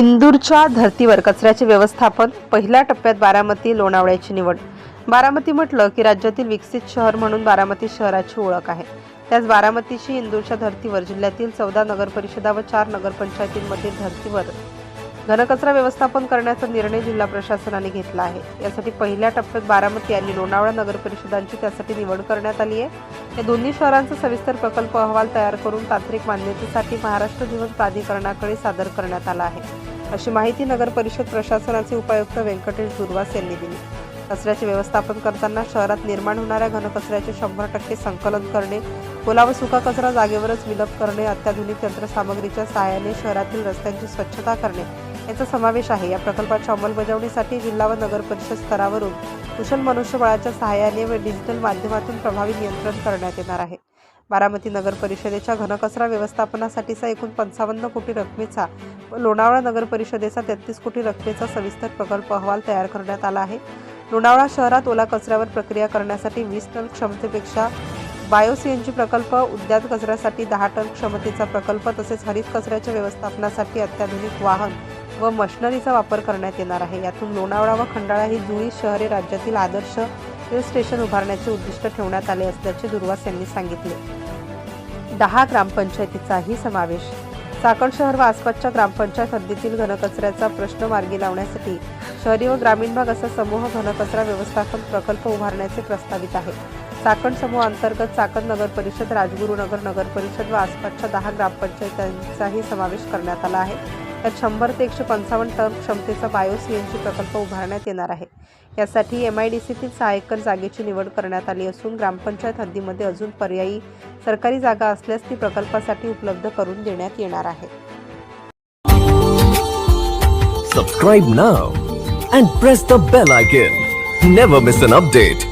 इंदूरच्या धर्तीवर कचऱ्याचे व्यवस्थापन पहिल्या टप्प्यात बारामती लोणावळ्याची निवड. बारामती म्हटलं की राज्यातील विकसित शहर म्हणून बारामती शहराची ओळख आहे. त्याच बारामतीशी इंदूरच्या धर्तीवर जिल्ह्यातील चौदा नगरपरिषदा व चार नगरपंचायतींमधील धर्तीवर घनकचरा व्यवस्थापन करण्याचा निर्णय जिल्हा प्रशासनाने घेतला आहे. यासाठी पहिल्या टप्प्यात बारामती आणि लोणावळा नगरपरिषदांची त्यासाठी निवड करण्यात आली आहे. या दोन्ही शहरांचा सविस्तर प्रकल्प अहवाल तयार करून तांत्रिक मान्यतेसाठी महाराष्ट्र जीवन प्राधिकरणाकडे सादर करण्यात आला आहे. अशी माहिती नगर परिषद प्रशासनाचे उपायुक्त व्यंकटेश दुर्वास यांनी दिली. कचऱ्याचे व्यवस्थापन करताना शहरात निर्माण होणाऱ्या घनकचऱ्याचे शंभर टक्के संकलन करणे ओला व सुका कचरा जागेवरच विलप करणे अत्याधुनिक यंत्रसामग्रीच्या सहाय्याने शहरातील रस्त्यांची स्वच्छता करणे याचा समावेश आहे. या प्रकल्पाच्या अंमलबजावणीसाठी जिल्हा व नगर परिषद स्तरावरून कुशल मनुष्यबळाच्या सहाय्याने व डिजिटल माध्यमातून प्रभावी नियंत्रण करण्यात येणार आहे. बारामती नगर परिषदेच्या घनकचरा व्यवस्थापनासाठीचा एकूण पंचावन्न कोटी रकमेचा व लोणावळा नगर परिषदेचा तेहतीस कोटी रकमेचा सविस्तर प्रकल्प अहवाल तयार करण्यात आला आहे. लोणावळा शहरात ओला कचऱ्यावर प्रक्रिया करण्यासाठी वीस टन क्षमतेपेक्षा बायोसीएनजी प्रकल्प उद्यान कचऱ्यासाठी दहा टन क्षमतेचा प्रकल्प तसेच हरित कचऱ्याच्या व्यवस्थापनासाठी अत्याधुनिक वाहन व मशिनरीचा वापर करण्यात येणार आहे. यातून लोणावळा व खंडाळा ही जुळी शहरे राज्यातील आदर्श हिल स्टेशन उभारण्याचे उद्दिष्ट ठेवण्यात आले असल्याचे दुर्वास यांनी सांगितले. दहा ग्रामपंचायतीचाही समावेश. चाकण शहर व आसपासच्या ग्रामपंचायत हद्दीतील घनकचऱ्याचा प्रश्न मार्गी लावण्यासाठी शहरी व ग्रामीण भाग असा समूह घनकचरा व्यवस्थापन प्रकल्प उभारण्याचे प्रस्तावित आहे. चाकण समूह अंतर्गत चाकण नगर परिषद राजगुरुनगर नगर परिषद व आसपासच्या दहा ग्रामपंचायतांचाही समावेश करण्यात आला आहे यात शंभर ते एकशे पंचावन्न टन क्षमतेचा बायो सीएनजी प्रकल्प उभारण्यात येणार आहे यासाठी एम आय डी सीतील सहा एकर जागेची निवड करण्यात आली असून ग्रामपंचायत हद्दीमध्ये अजून पर्यायी सरकारी जागा असल्यास ती प्रकल्पासाठी उपलब्ध करून देण्यात येणार आहे Subscribe now and press the bell icon. Never miss an update.